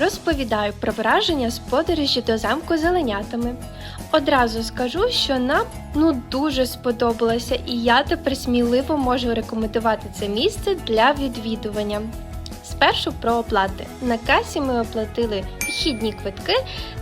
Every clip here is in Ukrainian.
розповідаю про враження з подорожі до замку зеленятами. Одразу скажу, що нам ну дуже сподобалося, і я тепер сміливо можу рекомендувати це місце для відвідування. Спершу про оплати. На касі ми оплатили вхідні квитки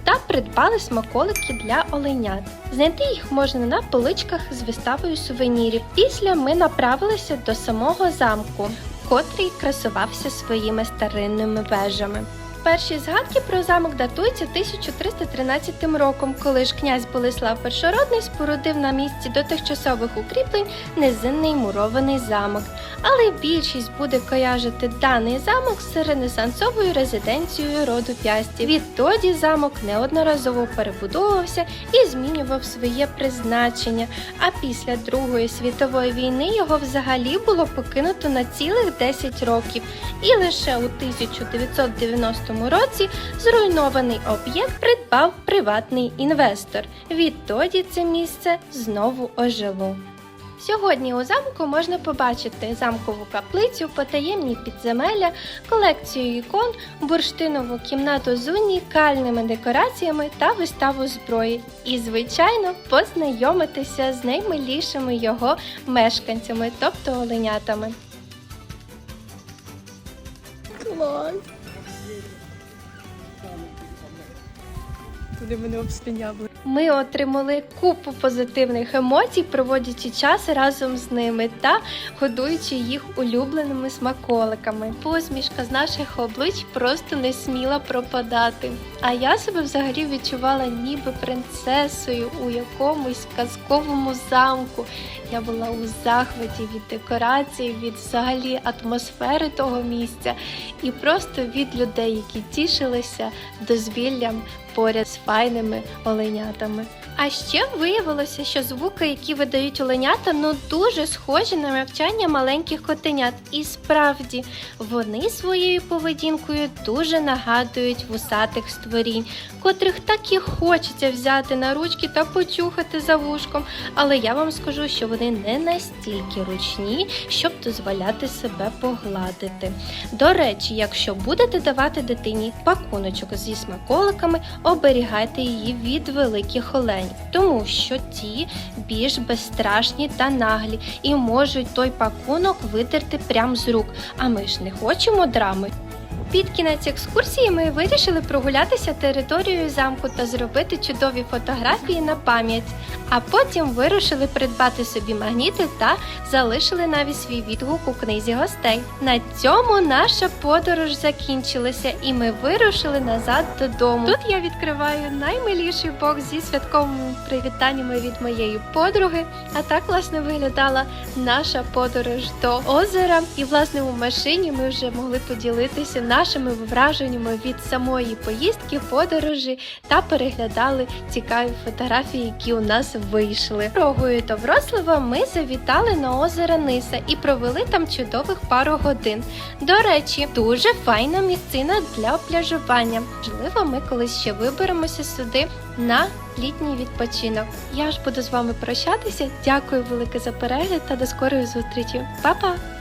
та придбали смаколики для оленят. Знайти їх можна на поличках з виставою сувенірів. Після ми направилися до самого замку, котрий красувався своїми старинними вежами. Перші згадки про замок датуються 1313 роком, коли ж князь Болеслав Першородний спорудив на місці до тимчасових укріплень низинний мурований замок. Але більшість буде кояжити даний замок з ренесансовою резиденцією роду Пясті. Відтоді замок неодноразово перебудовувався і змінював своє призначення. А після Другої світової війни його взагалі було покинуто на цілих 10 років. І лише у 1990 році зруйнований об'єкт придбав приватний інвестор. Відтоді це місце знову ожило. Сьогодні у замку можна побачити замкову каплицю, потаємні підземелля, колекцію ікон, бурштинову кімнату з унікальними декораціями та виставу зброї. І, звичайно, познайомитися з наймилішими його мешканцями, тобто оленятами. Клас. Туди мене обслюнявили. Ми отримали купу позитивних емоцій, проводячи час разом з ними та годуючи їх улюбленими смаколиками. Посмішка з наших облич просто не сміла пропадати. А я себе взагалі відчувала ніби принцесою у якомусь казковому замку. Я була у захваті від декорацій, від взагалі атмосфери того місця і просто від людей, які тішилися дозвіллям поряд з файними оленятами. А ще виявилося, що звуки, які видають оленята, ну дуже схожі на навчання маленьких котенят. І справді вони своєю поведінкою дуже нагадують вусатих створінь, котрих так і хочеться взяти на ручки та почухати за вушком. Але я вам скажу, що вони не настільки ручні, щоб дозволяти себе погладити. До речі, якщо будете давати дитині пакуночок зі смаколиками, оберігайте її від великих оленів, тому що ті більш безстрашні та наглі і можуть той пакунок витерти прямо з рук. А ми ж не хочемо драми. Під кінець екскурсії ми вирішили прогулятися територією замку та зробити чудові фотографії на пам'ять. А потім вирушили придбати собі магніти та залишили навіть свій відгук у книзі гостей. На цьому наша подорож закінчилася, і ми вирушили назад додому. Тут я відкриваю наймиліший бокс зі святковими привітаннями від моєї подруги. А так власне виглядала наша подорож до озера. І власне у машині ми вже могли поділитися нашими враженнями від самої поїздки, подорожі та переглядали цікаві фотографії, які у нас вийшли. Дорогою до Вроцлава ми завітали на озеро Ниса і провели там чудових пару годин. До речі, дуже файна місцина для пляжування. Можливо, ми колись ще виберемося сюди на літній відпочинок. Я ж буду з вами прощатися. Дякую велике за перегляд та до скорої зустрічі. Па-па!